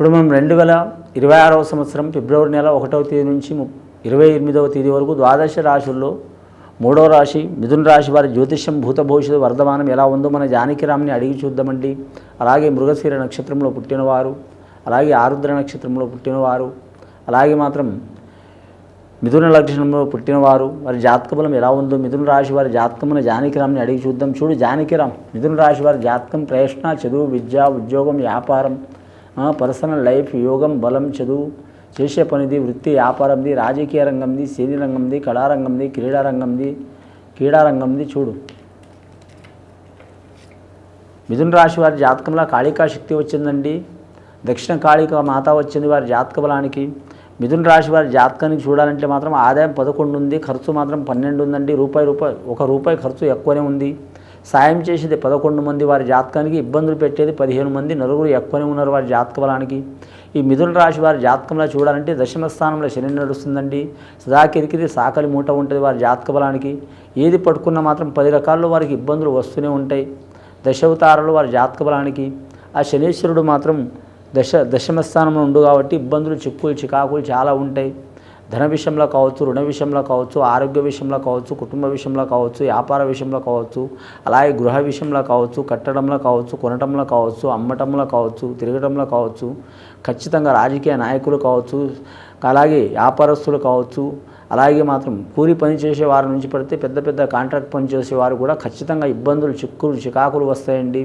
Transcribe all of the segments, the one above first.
ఇప్పుడు మనం రెండు వేల ఇరవై ఆరవ సంవత్సరం ఫిబ్రవరి నెల ఒకటవ తేదీ నుంచి ఇరవై ఎనిమిదవ తేదీ వరకు ద్వాదశ రాశుల్లో మూడవ రాశి మిథున రాశి వారి జ్యోతిష్యం భూత భవిష్యత్తు వర్ధమానం ఎలా ఉందో మన జానకిరామ్ని అడిగి చూద్దామండి. అలాగే మృగశీర నక్షత్రంలో పుట్టినవారు అలాగే ఆరుద్ర నక్షత్రంలో పుట్టినవారు అలాగే మాత్రం మిథున లక్షణంలో పుట్టినవారు. వారి జాతక బలం ఎలా ఉందో మిథున రాశి వారి జాతకమున జానకిరామ్ని అడిగి చూద్దాం. చూడు జానకిరామ్ మిథున రాశి వారి జాతకం ప్రయత్న చదువు విద్య ఉద్యోగం వ్యాపారం పర్సనల్ లైఫ్ యోగం బలం చదువు చేసే పనిది వృత్తి వ్యాపారంది రాజకీయ రంగంది సినీ రంగంది కళారంగంది క్రీడారంగంది క్రీడారంగంది చూడు. మిథున రాశి వారి జాతకంలో కాళికా శక్తి వచ్చిందండి. దక్షిణ కాళిక మాత వచ్చింది వారి జాతక బలానికి. మిథున రాశి వారి జాతకానికి చూడాలంటే మాత్రం ఆదాయం పదకొండు ఉంది ఖర్చు మాత్రం పన్నెండు ఉందండి. రూపాయి రూపాయి ఒక రూపాయి ఖర్చు ఎక్కువనే ఉంది. సాయం చేసేది పదకొండు మంది వారి జాతకానికి ఇబ్బందులు పెట్టేది పదిహేను మంది. నలుగురు ఎక్కువనే ఉన్నారు వారి జాతక బలానికి. ఈ మిథున రాశి వారి జాతకంలో చూడాలంటే దశమ స్థానంలో శని నడుస్తుందండి. సదా కిరికిరి సాకలి మూట ఉంటుంది వారి జాతక బలానికి. ఏది పట్టుకున్నా మాత్రం పది రకాల్లో వారికి ఇబ్బందులు వస్తూనే ఉంటాయి. దశావతారాలు వారి జాతక బలానికి. ఆ శనీశ్వరుడు మాత్రం దశ దశమ స్థానంలో ఉండు కాబట్టి ఇబ్బందులు చిక్కులు చికాకులు చాలా ఉంటాయి. ధన విషయంలో కావచ్చు రుణ విషయంలో కావచ్చు ఆరోగ్య విషయంలో కావచ్చు కుటుంబ విషయంలో కావచ్చు వ్యాపార విషయంలో కావచ్చు అలాగే గృహ విషయంలో కావచ్చు కట్టడంలో కావచ్చు కొనటంలో కావచ్చు అమ్మటంలో కావచ్చు తిరగటంలో కావచ్చు ఖచ్చితంగా రాజకీయ నాయకులు కావచ్చు అలాగే వ్యాపారస్తులు కావచ్చు అలాగే మాత్రం కూలి పని చేసే వారి నుంచి పడితే పెద్ద పెద్ద కాంట్రాక్ట్ పని చేసేవారు కూడా ఖచ్చితంగా ఇబ్బందులు చిక్కులు చికాకులు వస్తాయండి.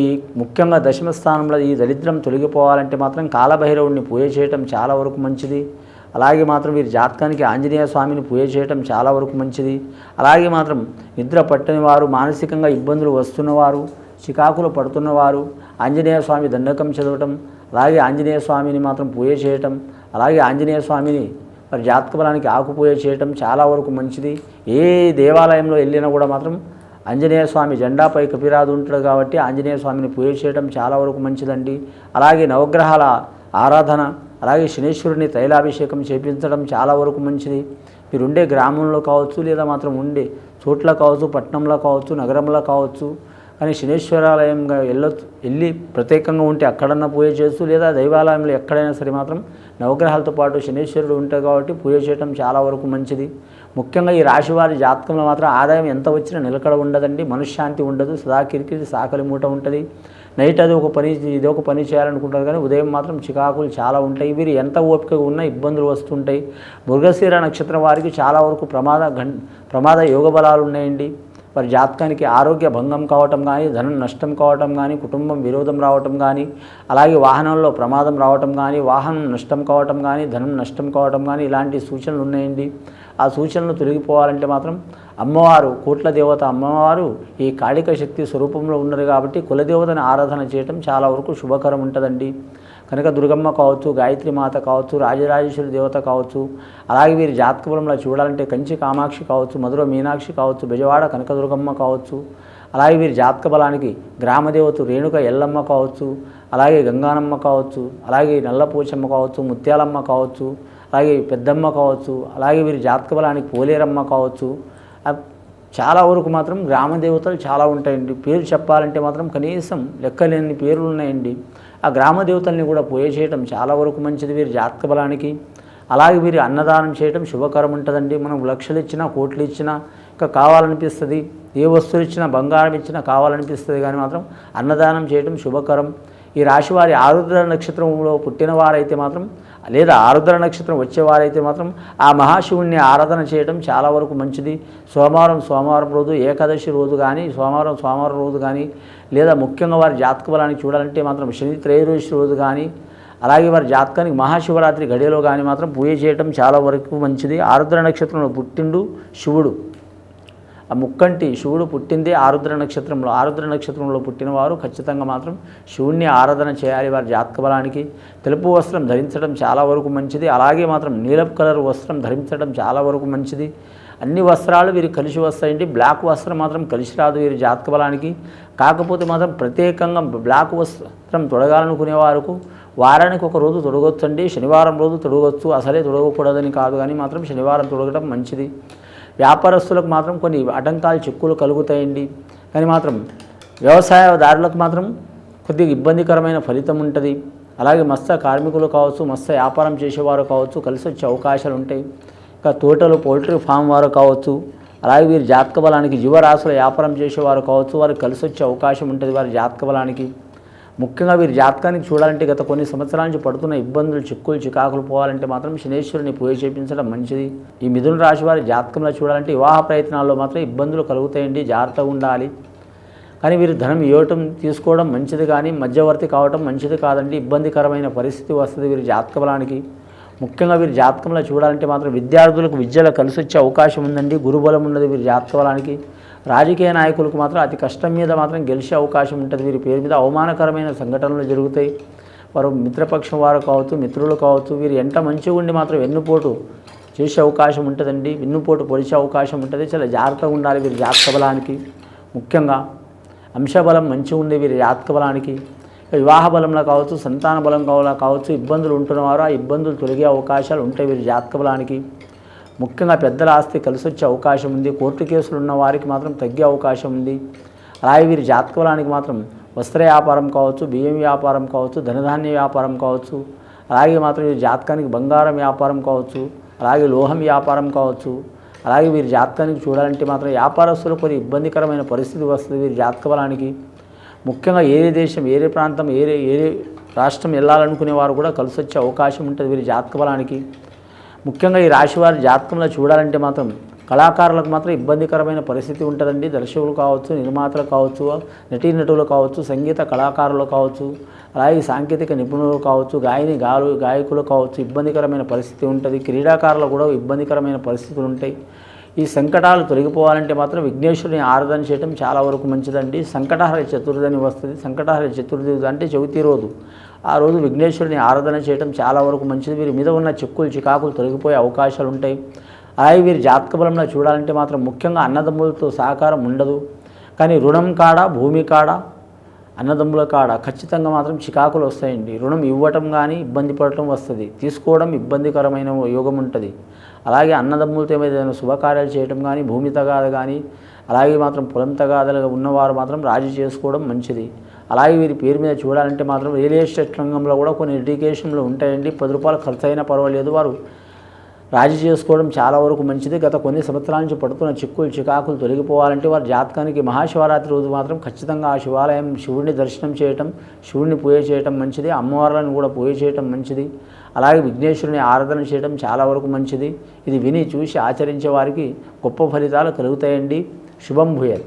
ఈ ముఖ్యంగా దశమ స్థానంలో ఈ దరిద్రం తొలగిపోవాలంటే మాత్రం కాలభైరవుడిని పూజ చేయటం చాలా వరకు మంచిది. అలాగే మాత్రం వీరి జాతకానికి ఆంజనేయ స్వామిని పూజ చేయటం చాలా వరకు మంచిది. అలాగే మాత్రం నిద్ర పట్టని వారు మానసికంగా ఇబ్బందులు వస్తున్నవారు చికాకులు పడుతున్నవారు ఆంజనేయ స్వామి దండకం చదవటం అలాగే ఆంజనేయ స్వామిని మాత్రం పూజ చేయటం అలాగే ఆంజనేయ స్వామిని మరి జాతక బలానికి ఆకుపూజ చేయటం చాలా వరకు మంచిది. ఏ దేవాలయంలో వెళ్ళినా కూడా మాత్రం ఆంజనేయ స్వామి జెండాపై కపిరాదు ఉంటాడు కాబట్టి ఆంజనేయ స్వామిని పూజ చేయడం చాలా వరకు మంచిదండి. అలాగే నవగ్రహాల ఆరాధన అలాగే శనేశ్వరుని తైలాభిషేకం చేపించడం చాలా వరకు మంచిది. మీరు ఉండే గ్రామంలో కావచ్చు లేదా మాత్రం ఉండే చోట్ల కావచ్చు పట్టణంలో కావచ్చు నగరంలో కావచ్చు. కానీ శనేశ్వరాలయంగా వెళ్ళ వెళ్ళి ప్రత్యేకంగా ఉంటే అక్కడన్నా పూజ చేస్తూ లేదా దైవాలయంలో ఎక్కడైనా సరే మాత్రం నవగ్రహాలతో పాటు శనేశ్వరుడు ఉంటాయి కాబట్టి పూజ చేయడం చాలా వరకు మంచిది. ముఖ్యంగా ఈ రాశి వారి జాతకంలో మాత్రం ఆదాయం ఎంత వచ్చినా నిలకడ ఉండదండి. మనశ్శాంతి ఉండదు. సదా కిరికిరి సాకలి మూట ఉంటుంది. నైట్ అది ఒక పని ఇది ఒక పని చేయాలనుకుంటారు కానీ ఉదయం మాత్రం చికాకులు చాలా ఉంటాయి. వీరు ఎంత ఓపికగా ఉన్నా ఇబ్బందులు వస్తుంటాయి. మృగశీర నక్షత్రం వారికి చాలా వరకు ప్రమాద గం ప్రమాద యోగ బలాలు ఉన్నాయండి. వారి జాతకానికి ఆరోగ్య భంగం కావటం కానీ ధనం నష్టం కావటం కానీ కుటుంబం విరోధం రావటం కానీ అలాగే వాహనంలో ప్రమాదం రావటం కానీ వాహనం నష్టం కావటం కానీ ధనం నష్టం కావటం కానీ ఇలాంటి సూచనలు ఉన్నాయండి. ఆ సూచనలు తొలగిపోవాలంటే మాత్రం అమ్మవారు కోట్ల దేవత అమ్మవారు ఈ కాళిక శక్తి స్వరూపంలో ఉన్నారు కాబట్టి కులదేవతని ఆరాధన చేయటం చాలా వరకు శుభకరం ఉంటుందండి. కనుక దుర్గమ్మ కావచ్చు గాయత్రి మాత కావచ్చు రాజరాజేశ్వరి దేవత కావచ్చు అలాగే వీరి జాతక బలంలో చూడాలంటే కంచి కామాక్షి కావచ్చు మధుర మీనాక్షి కావచ్చు బెజవాడ కనకదుర్గమ్మ కావచ్చు అలాగే వీరి జాతక బలానికి గ్రామదేవత రేణుక ఎల్లమ్మ కావచ్చు అలాగే గంగానమ్మ కావచ్చు అలాగే నల్లపోచమ్మ కావచ్చు ముత్యాలమ్మ కావచ్చు అలాగే పెద్దమ్మ కావచ్చు అలాగే వీరి జాతక బలానికి పోలేరమ్మ కావచ్చు. చాలా వరకు మాత్రం గ్రామ దేవతలు చాలా ఉంటాయండి. పేరు చెప్పాలంటే మాత్రం కనీసం లెక్కలేని పేర్లు ఉన్నాయండి. ఆ గ్రామ దేవతల్ని కూడా పూజ చేయడం చాలా వరకు మంచిది. వీరి జాతక బలానికి అలాగే వీరి అన్నదానం చేయడం శుభకరం ఉంటుందండి. మనం లక్షలు ఇచ్చినా కోట్లు ఇచ్చినా ఇంకా కావాలనిపిస్తుంది. ఏ వస్తువులు ఇచ్చినా బంగారం ఇచ్చినా కావాలనిపిస్తుంది కానీ మాత్రం అన్నదానం చేయడం శుభకరం. ఈ రాశి వారి ఆరుద్ర నక్షత్రంలో పుట్టిన వారైతే మాత్రం లేదా ఆరుద్ర నక్షత్రం వచ్చేవారైతే మాత్రం ఆ మహాశివుణ్ణి ఆరాధన చేయడం చాలా వరకు మంచిది. సోమవారం సోమవారం రోజు ఏకాదశి రోజు కానీ సోమవారం సోమవారం రోజు కానీ లేదా ముఖ్యంగా వారి జాతక బలానికి చూడాలంటే మాత్రం శని త్రయోదశి రోజు కానీ అలాగే వారి జాతకానికి మహాశివరాత్రి గడియలో కానీ మాత్రం పూజ చేయడం చాలా వరకు మంచిది. ఆరుద్ర నక్షత్రంలో పుట్టిండు శివుడు. ఆ ముక్కంటి శివుడు పుట్టిందే ఆరుద్ర నక్షత్రంలో. ఆరుద్ర నక్షత్రంలో పుట్టినవారు ఖచ్చితంగా మాత్రం శివుణ్ణి ఆరాధన చేయాలి వారి జాతక బలానికి తెలుపు వస్త్రం ధరించడం చాలా వరకు మంచిది. అలాగే మాత్రం నీలపు కలర్ వస్త్రం ధరించడం చాలా వరకు మంచిది. అన్ని వస్త్రాలు వీరు కలిసి వస్తాయండి. బ్లాక్ వస్త్రం మాత్రం కలిసి రాదు వీరి జాతక బలానికి కాకపోతే మాత్రం ప్రత్యేకంగా బ్లాక్ వస్త్రం తొడగాలనుకునే వారికి వారానికి ఒక రోజు తొడగొచ్చండి. శనివారం రోజు తొడగొచ్చు. అసలే తొడగకూడదని కాదు కానీ మాత్రం శనివారం తొడగడం మంచిది. వ్యాపారస్తులకు మాత్రం కొన్ని ఆటంకాలు చిక్కులు కలుగుతాయండి. కానీ మాత్రం వ్యవసాయదారులకు మాత్రం కొద్దిగా ఇబ్బందికరమైన ఫలితం ఉంటుంది. అలాగే మత్స్య కార్మికులు కావచ్చు మత్స్య వ్యాపారం చేసేవారు కావచ్చు కలిసి వచ్చే అవకాశాలు ఉంటాయి. ఇంకా తోటలు పౌల్ట్రీ ఫామ్ వారు కావచ్చు అలాగే వీరి జాతక బలానికి జీవరాశుల వ్యాపారం చేసేవారు కావచ్చు వారికి కలిసి వచ్చే అవకాశం ఉంటుంది వారి జాతక బలానికి. ముఖ్యంగా వీరి జాతకానికి చూడాలంటే గత కొన్ని సంవత్సరాల నుంచి పడుతున్న ఇబ్బందులు చిక్కులు చికాకులు పోవాలంటే మాత్రం శనేశ్వరుని పూజ చేయించడం మంచిది. ఈ మిథున రాశి వారి జాతకంలో చూడాలంటే వివాహ ప్రయత్నాల్లో మాత్రం ఇబ్బందులు కలుగుతాయండి జాగ్రత్తగా ఉండాలి. కానీ వీరు ధనం ఇవ్వటం తీసుకోవడం మంచిది కానీ మధ్యవర్తి కావటం మంచిది కాదండి. ఇబ్బందికరమైన పరిస్థితి వస్తుంది వీరి జాతక బలానికి ముఖ్యంగా వీరి జాతకంలో చూడాలంటే మాత్రం విద్యార్థులకు విద్యలో కలిసి వచ్చే అవకాశం ఉందండి. గురుబలం ఉన్నది వీరి జాతక బలానికి రాజకీయ నాయకులకు మాత్రం అతి కష్టం మీద మాత్రం గెలిచే అవకాశం ఉంటుంది. వీరి పేరు మీద అవమానకరమైన సంఘటనలు జరుగుతాయి. వారు మిత్రపక్షం వారు కావచ్చు మిత్రులు కావచ్చు వీరు ఎంత మంచిగా ఉండి మాత్రం వెన్నుపోటు చేసే అవకాశం ఉంటుందండి. వెన్నుపోటు పొడిచే అవకాశం ఉంటుంది. చాలా జాగ్రత్తగా ఉండాలి వీరి జాతక బలానికి ముఖ్యంగా అంశబలం మంచిగా ఉండే వీరి జాతక బలానికి వివాహ బలంలో కావచ్చు సంతాన బలం కావాలా కావచ్చు ఇబ్బందులు ఉంటున్నవారు ఆ ఇబ్బందులు తొలగే అవకాశాలు ఉంటాయి వీరి జాతక బలానికి ముఖ్యంగా పెద్దల ఆస్తి కలిసి వచ్చే అవకాశం ఉంది. కోర్టు కేసులు ఉన్న వారికి మాత్రం తగ్గే అవకాశం ఉంది. అలాగే వీరి జాతకులానికి మాత్రం వస్త్ర వ్యాపారం కావచ్చు బియ్యం వ్యాపారం కావచ్చు ధనధాన్య వ్యాపారం కావచ్చు అలాగే మాత్రం వీరి జాతకానికి బంగారం వ్యాపారం కావచ్చు అలాగే లోహం వ్యాపారం కావచ్చు అలాగే వీరి జాతకానికి చూడాలంటే మాత్రం వ్యాపారస్తులు కొన్ని ఇబ్బందికరమైన పరిస్థితి వస్తుంది వీరి జాతక బలానికి ముఖ్యంగా ఏరే దేశం ఏరే ప్రాంతం ఏరే ఏరే రాష్ట్రం వెళ్ళాలనుకునే వారు కూడా కలిసి వచ్చే అవకాశం ఉంటుంది వీరి జాతక బలానికి ముఖ్యంగా ఈ రాశివారి జాతకంలో చూడాలంటే మాత్రం కళాకారులకు మాత్రం ఇబ్బందికరమైన పరిస్థితి ఉంటుందండి. దర్శకులు కావచ్చు నిర్మాతలు కావచ్చు నటీనటులు కావచ్చు సంగీత కళాకారులు కావచ్చు అలాగే సాంకేతిక నిపుణులు కావచ్చు గాయని గాలు గాయకులు కావచ్చు ఇబ్బందికరమైన పరిస్థితి ఉంటుంది. క్రీడాకారులు కూడా ఇబ్బందికరమైన పరిస్థితులు ఉంటాయి. ఈ సంకటాలు తొలగిపోవాలంటే మాత్రం విఘ్నేశ్వరుని ఆరాధన చేయడం చాలా వరకు మంచిదండి. సంకటహర చతుర్థి అని వస్తుంది. సంకటహర చతుర్థి అంటే చవితి రోజు. ఆ రోజు విఘ్నేశ్వరుని ఆరాధన చేయడం చాలా వరకు మంచిది. వీరి మీద ఉన్న చిక్కులు చికాకులు తొలగిపోయే అవకాశాలు ఉంటాయి. అలాగే వీరి జాతక బలంలో చూడాలంటే మాత్రం ముఖ్యంగా అన్నదమ్ములతో సహకారం ఉండదు. కానీ రుణం కాడ భూమి కాడ అన్నదమ్ముల కాడ ఖచ్చితంగా మాత్రం చికాకులు వస్తాయండి. రుణం ఇవ్వటం కానీ ఇబ్బంది పడటం వస్తుంది. తీసుకోవడం ఇబ్బందికరమైన యోగం ఉంటుంది. అలాగే అన్నదమ్ములతో ఏదైనా శుభకార్యాలు చేయటం కానీ భూమి తగాద కానీ అలాగే మాత్రం పొలం తగాదలుగా ఉన్నవారు మాత్రం రాజీ చేసుకోవడం మంచిది. అలాగే వీరి పేరు మీద చూడాలంటే మాత్రం రియల్ ఎస్టేట్ రంగంలో కూడా కొన్ని ఎడ్యుకేషన్లు ఉంటాయండి. పది రూపాయలు ఖర్చు అయినా పర్వాలేదు. వారు రాజీ చేసుకోవడం చాలా వరకు మంచిది. గత కొన్ని సంవత్సరాల నుంచి పడుతున్న చిక్కులు చికాకులు తొలగిపోవాలంటే వారి జాతకానికి మహాశివరాత్రి రోజు మాత్రం ఖచ్చితంగా ఆ శివాలయం శివుడిని దర్శనం చేయటం శివుడిని పూజ చేయటం మంచిది. అమ్మవార్లను కూడా పూజ చేయటం మంచిది. అలాగే విఘ్నేశ్వరుని ఆరాధన చేయడం చాలా వరకు మంచిది. ఇది విని చూసి ఆచరించే వారికి గొప్ప ఫలితాలు కలుగుతాయండి. शुभम भूयात्